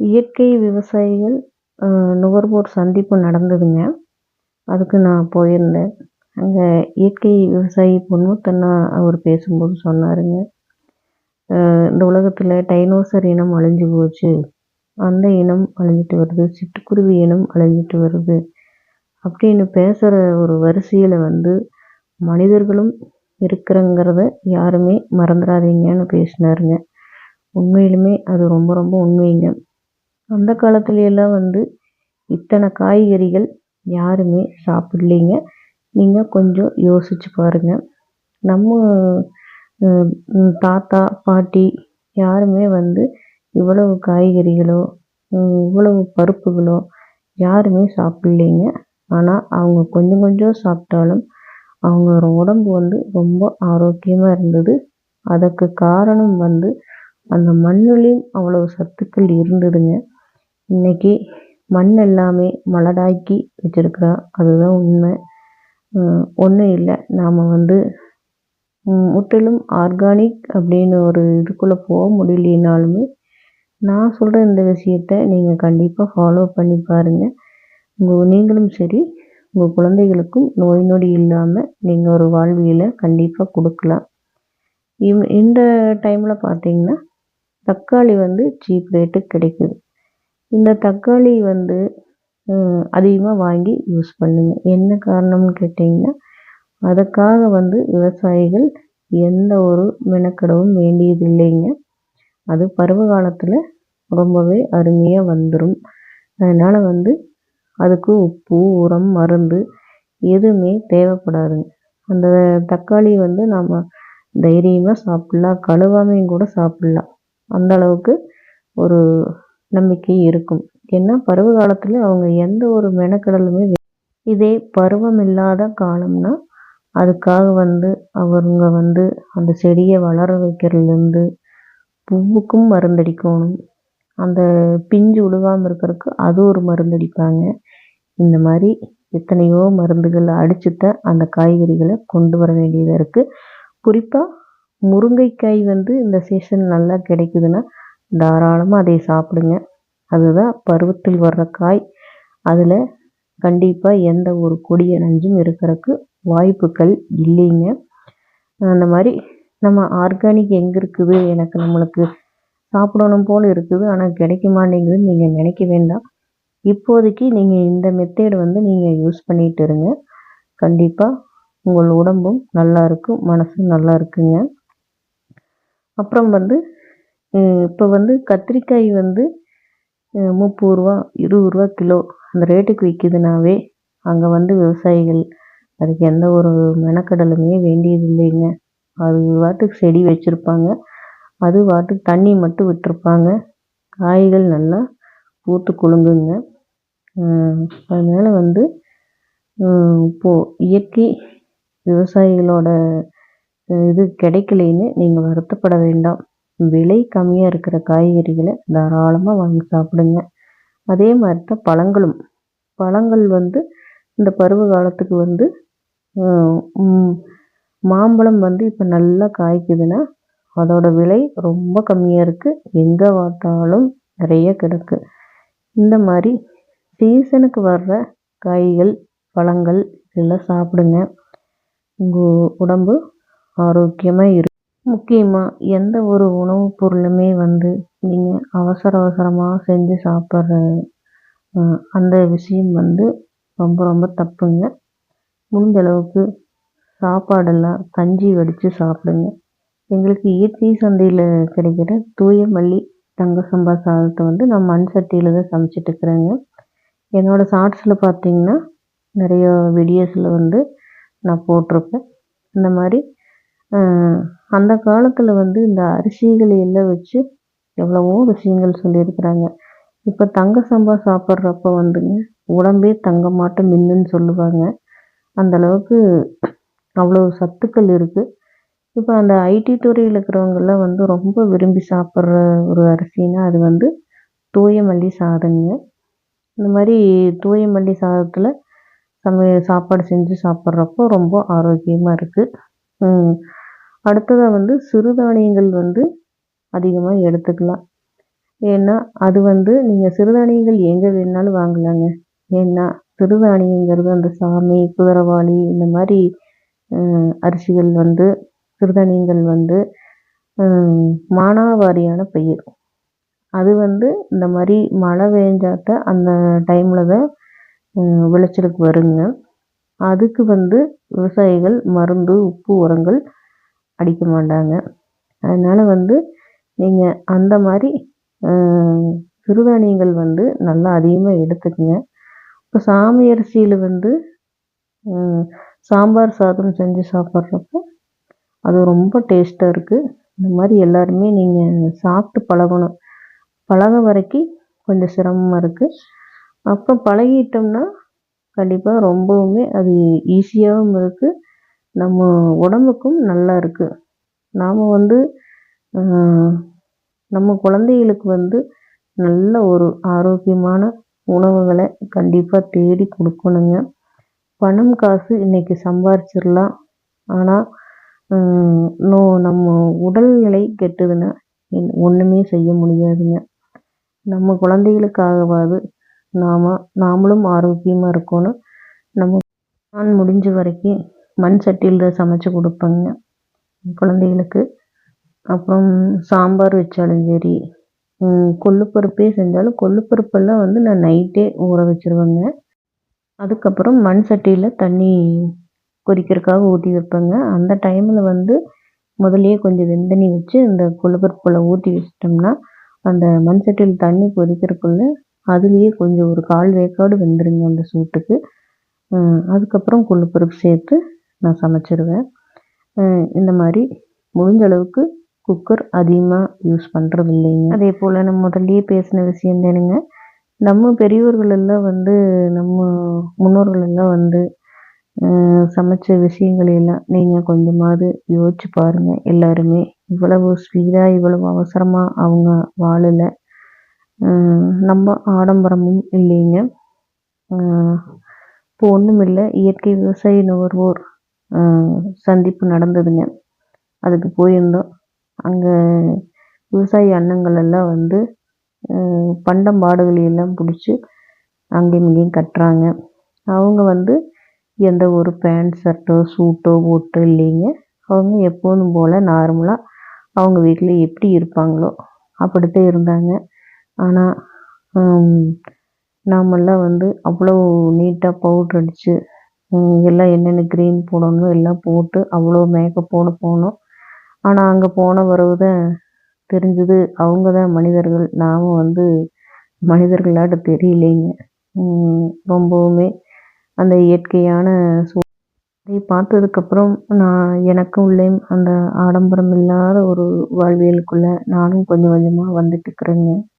இயற்கை விவசாயிகள் நுகர்வோர் சந்திப்பு நடந்ததுங்க. அதுக்கு நான் போயிருந்தேன். அங்கே இயற்கை விவசாயி பொன்முத்தண்ணா அவர் பேசும்போது சொன்னாருங்க. இந்த உலகத்தில் டைனோசர் இனம் அழிஞ்சு போச்சு. அந்த இனம் அழிஞ்சிட்டு வருது. சிட்டுக்குருவி இனம் அழிஞ்சிட்டு வருது. அப்படின்னு பேசுகிற ஒரு வரிசையில் வந்து மனிதர்களும் இருக்கிறங்கிறத யாருமே மறந்துடாதீங்கன்னு பேசினாருங்க. உண்மையிலுமே அது ரொம்ப ரொம்ப உண்மைங்க. அந்த காலத்துலையெல்லாம் வந்து இத்தனை காய்கறிகள் யாருமே சாப்பிட்லீங்க. நீங்கள் கொஞ்சம் யோசிச்சு பாருங்க. நம்ம தாத்தா பாட்டி யாருமே வந்து இவ்வளவு காய்கறிகளோ இவ்வளவு பருப்புகளோ யாருமே சாப்பிட்லீங்க. ஆனால் அவங்க கொஞ்சம் கொஞ்சம் சாப்பிட்டாலும் அவங்க உடம்பு வந்து ரொம்ப ஆரோக்கியமாக இருந்தது. அதற்கு காரணம் வந்து அந்த மண்ணுலேயும் அவ்வளவு சத்துக்கள் இருந்ததுங்க. இன்னைக்கு மண் எல்லாமே மலடாக்கி வச்சிருக்கிறோம் அதுதான் உண்மை. ஒன்றும் இல்லை. நாம் வந்து முற்றிலும் ஆர்கானிக் அப்படின்னு ஒரு இதுக்குள்ளே போக முடியலனாலுமே நான் சொல்கிற இந்த விஷயத்த நீங்கள் கண்டிப்பாக ஃபாலோ பண்ணி பாருங்கள் உங்கள் நீங்களும் சரி உங்கள் குழந்தைகளுக்கும் நோய் நொடி இல்லாமல் நீங்கள் ஒரு வாழ்வியலை கண்டிப்பாக கொடுக்கலாம். இவ் இந்த டைமில் பார்த்தீங்கன்னா தக்காளி வந்து சீப் ரேட்டுக்கு கிடைக்குது. இந்த தக்காளி வந்து அதிகமாக வாங்கி யூஸ் பண்ணுங்க. என்ன காரணம்னு கேட்டிங்கன்னா அதுக்காக வந்து விவசாயிகள் எந்த ஒரு மெனக்கெடவும் வேண்டியது இல்லைங்க. அது பருவ காலத்தில் ரொம்பவே அருமையாக வந்துடும் அதனால் வந்து அதுக்கு உப்பு உரம் மருந்து எதுவுமே தேவைப்படாதுங்க. அந்த தக்காளி வந்து நம்ம தைரியமாக சாப்பிட்லாம். கழுவாமையும் கூட சாப்பிட்லாம். அந்த அளவுக்கு ஒரு நம்பிக்கை இருக்கும். ஏன்னா பருவ காலத்தில் அவங்க எந்த ஒரு மெனக்கடலுமே இதே பருவம் இல்லாத காலம்னா அதுக்காக வந்து அவங்க வந்து அந்த செடியை வளர வைக்கிறதுலேருந்து பூவுக்கும் மருந்தடிக்கணும் அந்த பிஞ்சு உழுவாமல் இருக்கிறதுக்கு அது ஒரு மருந்தடிப்பாங்க இந்த மாதிரி எத்தனையோ மருந்துகள் அடிச்சுத்தான் அந்த காய்கறிகளை கொண்டு வர வேண்டியதாக இருக்குது குறிப்பாக முருங்கைக்காய் வந்து இந்த சீசன் நல்லா கிடைக்குதுன்னா தாராளமாக அதை சாப்பிடுங்க. அதுதான் பருவத்தில் வர்ற காய். அதில் கண்டிப்பாக எந்த ஒரு கொடிய நஞ்சும் இருக்கிறதுக்கு வாய்ப்புகள் இல்லைங்க. அந்த மாதிரி நம்ம ஆர்கானிக் எங்கே இருக்குது? எனக்கு நம்மளுக்கு சாப்பிடணும் போல் இருக்குது. ஆனால் கிடைக்க மாட்டேங்குதுன்னு நீங்கள் நினைக்க வேண்டாம். இப்போதைக்கு நீங்கள் இந்த மெத்தேடு வந்து நீங்கள் யூஸ் பண்ணிகிட்டு இருங்க. கண்டிப்பாக உங்கள் உடம்பும் நல்லா இருக்கும் மனசும் நல்லா இருக்குங்க. அப்புறம் வந்து இப்போ வந்து கத்திரிக்காய் வந்து முப்பது ரூபா இருபது ரூபா கிலோ. அந்த ரேட்டுக்கு விற்கிதுனாவே அங்கே வந்து விவசாயிகள் அதுக்கு எந்த ஒரு மெனக்கடலுமே வேண்டியது இல்லைங்க. அது பாட்டுக்கு செடி வச்சுருப்பாங்க. அது பாட்டுக்கு தண்ணி மட்டும் விட்டுருப்பாங்க. காய்கள் நல்லா பூத்து குலுங்குங்க. அதனால் வந்து இப்போது இயற்கை விவசாயிகளோட இது கிடைக்கலைன்னு நீங்கள் வருத்தப்பட வேண்டாம். விலை கம்மியாக இருக்கிற காய்கறிகளை தாராளமாக வாங்கி சாப்பிடுங்க. அதே மாதிரி தான் பழங்களும். பழங்கள் வந்து இந்த பருவ காலத்துக்கு வந்து மாம்பழம் வந்து இப்போ நல்லா காய்க்குதுன்னா அதோட விலை ரொம்ப கம்மியாக இருக்குது எங்கே பார்த்தாலும் நிறைய கிடக்கு. இந்த மாதிரி சீசனுக்கு வர்ற காய்கள் பழங்கள் இதெல்லாம் சாப்பிடுங்க. உங்கள் உடம்பு ஆரோக்கியமாக இருக்கும் முக்கியமாக எந்த ஒரு உணவுப் பொருளுமே வந்து நீங்கள் அவசர அவசரமாக செஞ்சு சாப்பிட்ற அந்த விஷயம் வந்து ரொம்ப ரொம்ப தப்புங்க. முடிஞ்ச அளவுக்கு சாப்பாடெல்லாம் கஞ்சி வடித்து சாப்பிடுங்க. எங்களுக்கு இயற்கை சந்தையில் கிடைக்கிற தூய மல்லி தங்க சம்பா சாதத்தை வந்து நான் மண் சட்டியில் தான் சமைச்சிட்டு இருக்கிறேங்க. என்னோடய ஷார்ட்ஸில் பார்த்தீங்கன்னா நிறைய வீடியோஸில் வந்து நான் போட்டிருப்பேன். இந்த மாதிரி அந்த காலத்தில் வந்து இந்த அரிசிகளை எல்லாம் வச்சு எவ்வளவோ விஷயங்கள் சொல்லியிருக்கிறாங்க. இப்போ தங்க சம்பா சாப்பிட்றப்ப வந்துங்க உடம்பே தங்க தங்கமாட்டம் மின்னுன்னு சொல்லுவாங்க. அந்த அளவுக்கு அவ்வளோ சத்துக்கள் இருக்குது இப்போ அந்த ஐடி துறையில் இருக்கிறவங்கெல்லாம் வந்து ரொம்ப விரும்பி சாப்பிட்ற ஒரு அரிசினா அது வந்து தூய மல்லி சாதங்க இந்த மாதிரி தூய மல்லி சாதத்தில் சமையல் சாப்பாடு செஞ்சு சாப்பிட்றப்போ ரொம்ப ஆரோக்கியமாக இருக்குது அடுத்ததாக வந்து சிறுதானியங்கள் வந்து அதிகமாக எடுத்துக்கலாம் ஏன்னா, அது வந்து நீங்கள் சிறுதானியங்கள் எங்கே வேணுனாலும் வாங்கலாங்க. ஏன்னா, சிறுதானியங்கிறது அந்த சாமி குதிரவாளி இந்த மாதிரி அரிசிகள் வந்து சிறுதானியங்கள் வந்து மானாவாரியான பயிர். அது வந்து இந்த மாதிரி மழை பெஞ்சாத்த அந்த டைமில் தான் விளைச்சலுக்கு வருங்க. அதுக்கு வந்து விவசாயிகள் மருந்து, உப்பு, உரங்கள் அடிக்க மாட்டாங்க. அதனால வந்து நீங்கள் அந்த மாதிரி சிறுதானியங்கள் வந்து நல்லா அதிகமாக எடுத்துக்கங்க. இப்போ சாமி அரிசியில் வந்து சாம்பார் சாதம் செஞ்சு சாப்பிட்றப்போ, அது ரொம்ப டேஸ்ட்டாக இருக்குது இந்த மாதிரி எல்லாருமே நீங்கள் சாப்பிட்டு பழகணும். பழக வரைக்கும் கொஞ்சம் சிரமமாக இருக்குது அப்புறம் பழகிட்டோம்னா, கண்டிப்பாக ரொம்பவுமே அது ஈஸியாகவும் இருக்குது நம்ம உடம்புக்கும் நல்லா இருக்குது நாம் வந்து நம்ம குழந்தைகளுக்கு வந்து நல்ல ஒரு ஆரோக்கியமான உணவுகளை கண்டிப்பாக தேடி கொடுக்கணுங்க பணம், காசு இன்னைக்கு சம்பாரிச்சிடலாம் ஆனால் நோ நம்ம உடல்நிலை கெட்டதுன்னா, ஒன்றுமே செய்ய முடியாதுங்க. நம்ம குழந்தைகளுக்காகவாது நாம் நாமளும் ஆரோக்கியமாக இருக்கணும். நம்ம நான் முடிஞ்ச வரைக்கும் மண் சட்டியில் சமைச்சு கொடுப்பேங்க குழந்தைகளுக்கு. அப்புறம் சாம்பார் வச்சாலும் சரி, கொள்ளு பருப்பே செஞ்சாலும் கொள்ளு பருப்பெல்லாம் வந்து நான் நைட்டே ஊற வச்சுருவேங்க. அதுக்கப்புறம் மண் சட்டியில் தண்ணி கொதிக்கிறதுக்காக ஊற்றி வைப்பேங்க. அந்த டைமில் வந்து முதலையே கொஞ்சம் வெந்தனி வச்சு இந்த கொள்ளு ஊற்றி வச்சிட்டோம்னா அந்த மண் சட்டியில் தண்ணி கொதிக்கிறதுக்குள்ள அதுலேயே கொஞ்சம் ஒரு 1/4 வேக்காடு வெந்துருங்க அந்த சூட்டுக்கு. அதுக்கப்புறம் கொள்ளு பருப்பு சேர்த்து நான் சமைச்சிருவேன். இந்த மாதிரி முடிஞ்ச அளவுக்கு குக்கர் அதிகமாக யூஸ் பண்ணுறது இல்லைங்க. அதே போல் நான் முதல்லயே பேசின விஷயம் தானுங்க. நம்ம பெரியோர்கள் எல்லாம் வந்து நம்ம முன்னோர்கள் எல்லாம் வந்து சமைச்ச விஷயங்கள் எல்லாம் நீங்கள் கொஞ்சமாவது யோசிச்சு பாருங்க எல்லாருமே. இவ்வளவு ஸ்பீடாக இவ்வளவு அவசரமா அவங்க வாழலை நம்ம ஆடம்பரமும் இல்லைங்க. இப்போ ஒன்றும் இல்லை இயற்கை விவசாய நுகர்வோர் சந்திப்பு நடந்ததுங்க. அதுக்கு போயிருந்தோம். அங்கே விவசாயி அண்ணங்கள் எல்லாம் வந்து பண்டம் பாடுகளையெல்லாம் எல்லாம் அங்கேயும் இங்கேயும் கட்டுறாங்க. அவங்க வந்து எந்த ஒரு பேண்ட், ஷர்ட்டோ, சூட்டோ போட்டு இல்லைங்க. அவங்க எப்போதும் போல் நார்மலாக அவங்க வீட்டில் எப்படி இருப்பாங்களோ, அப்படித்தான் இருந்தாங்க. ஆனால் நாமெல்லாம் வந்து அவ்வளோ நீட்டாக பவுடர் அடித்து எல்லாம் என்னென்ன க்ரீன் போடணுமோ எல்லாம் போட்டு அவ்வளோ மேக்கப்போடு போனோம். ஆனால் அங்கே போன பிறகு தான் தெரிஞ்சது அவங்க தான் மனிதர்கள். நாம் வந்து மனிதர்களாட்ட தெரியலைங்க. ரொம்பவுமே அந்த இயற்கையான சூ அதை பார்த்ததுக்கப்புறம் நான் எனக்கும் உள்ளேயும் அந்த ஆடம்பரம் இல்லாத ஒரு வாழ்வியலுக்குள்ளே நானும் கொஞ்சம் கொஞ்சமாக வந்துட்டு இருக்கிறேங்க.